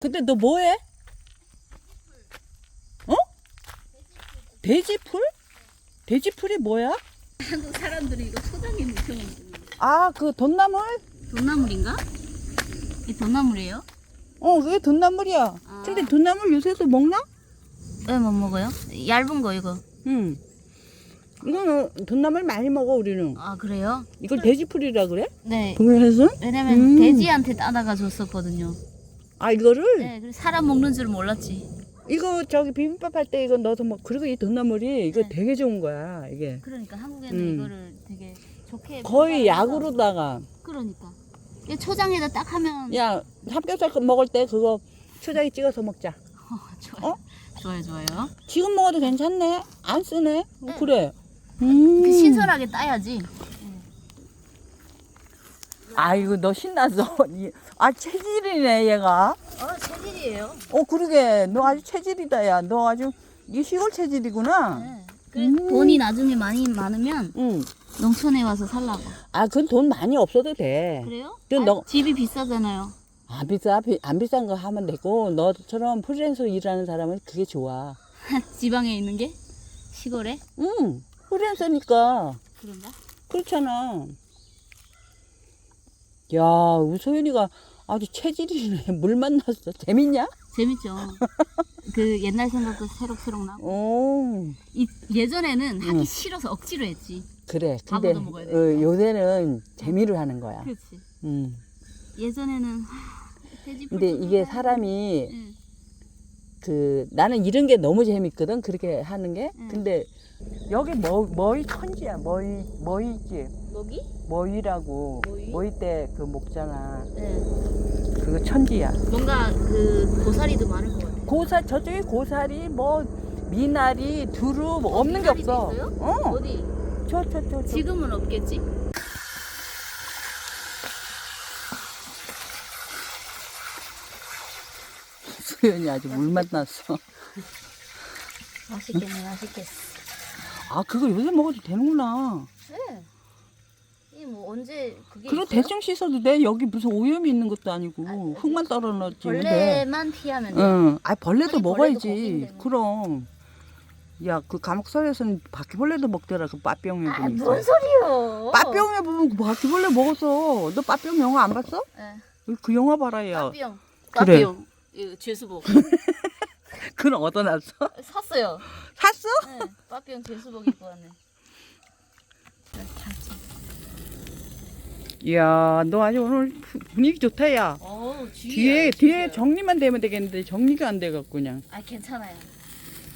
근데 너 뭐해? 어? 돼지풀? 돼지풀이 뭐야? 한국 사람들이 이거 초장에 묻혀 먹는 아, 그 돈나물? 돈나물인가? 이 돈나물이에요? 어, 그게 돈나물이야. 아. 근데 돈나물 요새도 먹나? 왜 못 먹어요? 얇은 거 이거. 응. 이거는 돈나물 많이 먹어, 우리는. 아 그래요? 이걸 돼지풀이라 그래? 네. 동해에서? 왜냐면 음. 돼지한테 따다가 줬었거든요. 아, 이거를? 네, 그래서 사람 먹는 줄 몰랐지. 이거 저기 비빔밥 할 때 이거 넣어서 먹, 그리고 이 돈나물이 이거 네. 되게 좋은 거야, 이게. 그러니까 한국에는 음. 이거를 되게 좋게 거의 평가해서 약으로다가. 그러니까 이 초장에다 딱 하면 야, 삼겹살 먹을 때 그거 초장에 찍어서 먹자. 어, 좋아요. 어? 좋아요, 좋아요. 지금 먹어도 괜찮네? 안 쓰네? 어, 네. 그래. 음. 그 신선하게 따야지. 아이고, 너 신났어. 이- 아, 체질이네, 얘가. 어, 체질이에요. 어, 그러게. 너 아주 체질이다, 야. 너 아주, 이 시골 체질이구나. 네. 그래 음. 돈이 나중에 많이 많으면 응. 농촌에 와서 살라고. 아, 그건 돈 많이 없어도 돼. 그래요? 그 아, 너- 집이 비싸잖아요. 안 비싸, 비- 안 비싼 거 하면 되고, 너처럼 프리랜서 일하는 사람은 그게 좋아. 지방에 있는 게 시골에 응. 프리랜서니까. 그런가? 그렇잖아. 야, 우리 소연이가 아주 체질이네. 물 만났어. 재밌냐? 재밌죠. 그 옛날 생각도 새록새록 나고. 오, 이, 예전에는 하기 응. 싫어서 억지로 했지. 그래. 근데 밥으로 먹어야 돼. 어, 요새는 재미를 하는 거야. 그렇지. 음. 예전에는 근데 이게 사람이 응. 그 나는 이런 게 너무 재밌거든. 그렇게 하는 게. 응. 근데 여기 뭐 머위 천지야. 머위 머위지. 먹이? 머위라고 머위? 머위 때그 먹잖아. 네. 그거 천지야. 뭔가 그 고사리도 많을 것 같아. 고사 저쪽에 고사리 뭐 미나리 두루 뭐 없는 게 없어. 있어요? 어. 어디? 저 저 저 저. 지금은 없겠지? 수연이 아주 물 만났어. 맛있겠네, 맛있겠어. 아 그거 요새 먹어도 되는구나. 네. 언제 그게 있어요? 대충 씻어도 돼. 여기 무슨 오염이 있는 것도 아니고 아, 흙만 떨어놨지. 근데. 벌레만 피하면 돼. 응. 아 벌레도 먹어야지. 뭐. 그럼. 야 그 감옥살에서는 바퀴벌레도 먹더라. 그 빠병에 아, 보니까. 뭔 소리요? 빠병에 보면 그 바퀴벌레 먹었어. 너 빠병 영화 안 봤어? 네. 그 영화 봐라 야. 빠삐용. 그래. 빠삐용. 이거 죄수복. 그건 얻어놨어? 샀어요. 샀어? 네. 빠삐용 죄수복 입고 왔네. 이야 너 아주 오늘 분위기 좋다 야. 어우, 뒤에 뒤에 정리만 되면 되겠는데 정리가 안 돼갖고 그냥. 아, 괜찮아요.